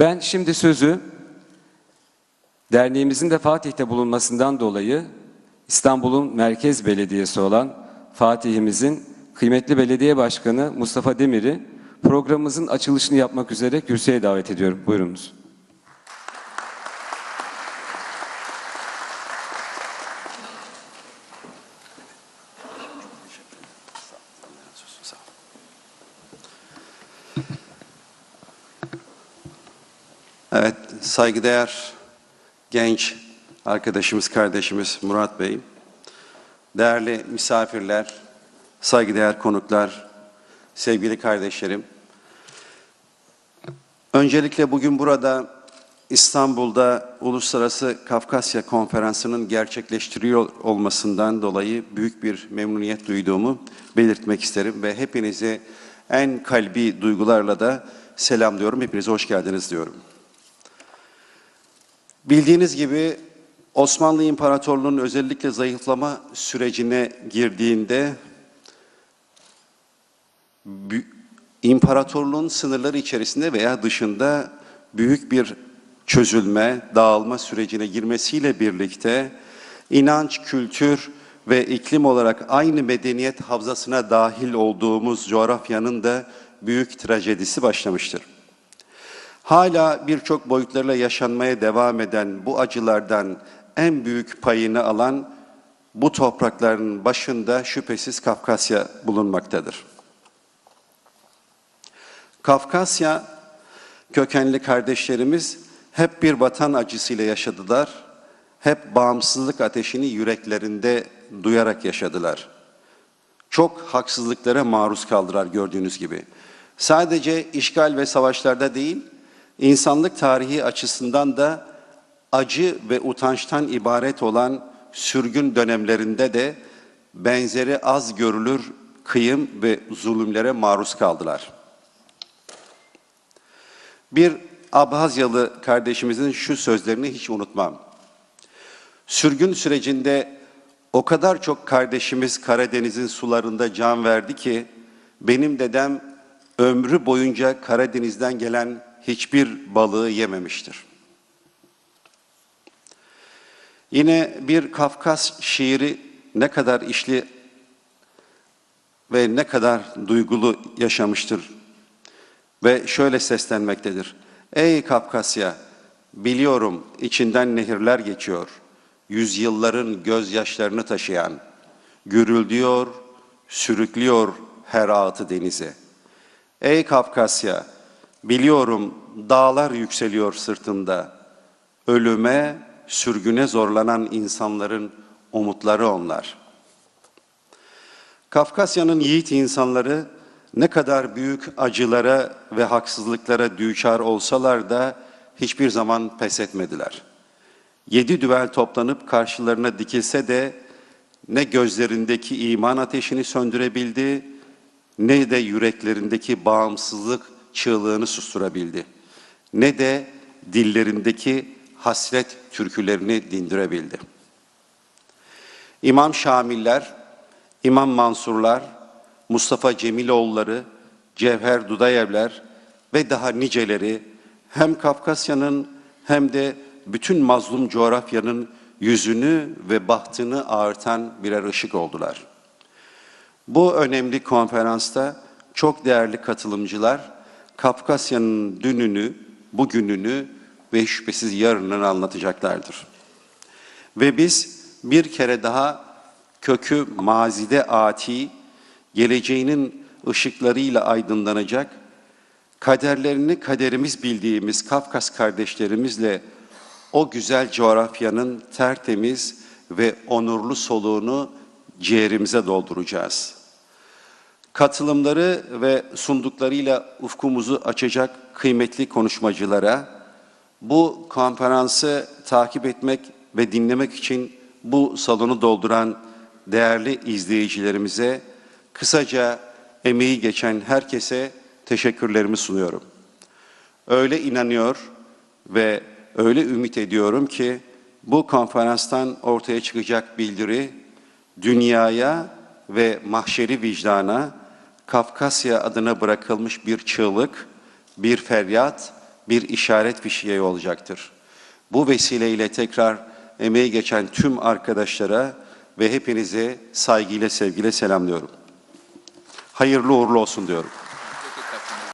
Ben şimdi sözü derneğimizin de Fatih'te bulunmasından dolayı İstanbul'un merkez belediyesi olan Fatih'imizin kıymetli belediye başkanı Mustafa Demir'i programımızın açılışını yapmak üzere kürsüye davet ediyorum. Buyurunuz. Evet, saygıdeğer genç arkadaşımız, kardeşimiz Murat Bey, değerli misafirler, saygıdeğer konuklar, sevgili kardeşlerim. Öncelikle bugün burada İstanbul'da Uluslararası Kafkasya Konferansı'nın gerçekleştiriyor olmasından dolayı büyük bir memnuniyet duyduğumu belirtmek isterim ve hepinizi en kalbi duygularla da selamlıyorum. Hepinize hoş geldiniz diyorum. Bildiğiniz gibi Osmanlı İmparatorluğu'nun özellikle zayıflama sürecine girdiğinde imparatorluğun sınırları içerisinde veya dışında büyük bir çözülme, dağılma sürecine girmesiyle birlikte inanç, kültür ve iklim olarak aynı medeniyet havzasına dahil olduğumuz coğrafyanın da büyük trajedisi başlamıştır. Hala birçok boyutlarla yaşanmaya devam eden bu acılardan en büyük payını alan bu toprakların başında şüphesiz Kafkasya bulunmaktadır. Kafkasya kökenli kardeşlerimiz hep bir vatan acısıyla yaşadılar. Hep bağımsızlık ateşini yüreklerinde duyarak yaşadılar. Çok haksızlıklara maruz kaldılar gördüğünüz gibi. Sadece işgal ve savaşlarda değil, insanlık tarihi açısından da acı ve utançtan ibaret olan sürgün dönemlerinde de benzeri az görülür kıyım ve zulümlere maruz kaldılar. Bir Abhazyalı kardeşimizin şu sözlerini hiç unutmam. Sürgün sürecinde o kadar çok kardeşimiz Karadeniz'in sularında can verdi ki benim dedem ömrü boyunca Karadeniz'den gelen hiçbir balığı yememiştir. Yine bir Kafkas şiiri ne kadar işli ve ne kadar duygulu yaşamıştır ve şöyle seslenmektedir. Ey Kafkasya, biliyorum içinden nehirler geçiyor, yüzyılların gözyaşlarını taşıyan, gürüldüyor, sürüklüyor her ağıtı denize. Ey Kafkasya, biliyorum dağlar yükseliyor sırtında, ölüme, sürgüne zorlanan insanların umutları onlar. Kafkasya'nın yiğit insanları ne kadar büyük acılara ve haksızlıklara düçar olsalar da hiçbir zaman pes etmediler. Yedi düvel toplanıp karşılarına dikilse de ne gözlerindeki iman ateşini söndürebildi, ne de yüreklerindeki bağımsızlık çığlığını susturabildi. Ne de dillerindeki hasret türkülerini dindirebildi. İmam Şamiller, İmam Mansurlar, Mustafa Cemiloğulları, Cevher Dudayevler ve daha niceleri hem Kafkasya'nın hem de bütün mazlum coğrafyanın yüzünü ve bahtını ağırtan birer ışık oldular. Bu önemli konferansta çok değerli katılımcılar Kafkasya'nın dününü, bugününü ve şüphesiz yarınını anlatacaklardır. Ve biz bir kere daha kökü mazide ati, geleceğinin ışıklarıyla aydınlanacak, kaderlerini kaderimiz bildiğimiz Kafkas kardeşlerimizle o güzel coğrafyanın tertemiz ve onurlu soluğunu ciğerimize dolduracağız. Katılımları ve sunduklarıyla ufkumuzu açacak kıymetli konuşmacılara, bu konferansı takip etmek ve dinlemek için bu salonu dolduran değerli izleyicilerimize, kısaca emeği geçen herkese teşekkürlerimi sunuyorum. Öyle inanıyor ve öyle ümit ediyorum ki bu konferanstan ortaya çıkacak bildiri dünyaya ve mahşeri vicdana Kafkasya adına bırakılmış bir çığlık, bir feryat bir işaret fişeği olacaktır. Bu vesileyle tekrar emeği geçen tüm arkadaşlara ve hepinize saygıyla sevgiyle selamlıyorum. Hayırlı uğurlu olsun diyorum.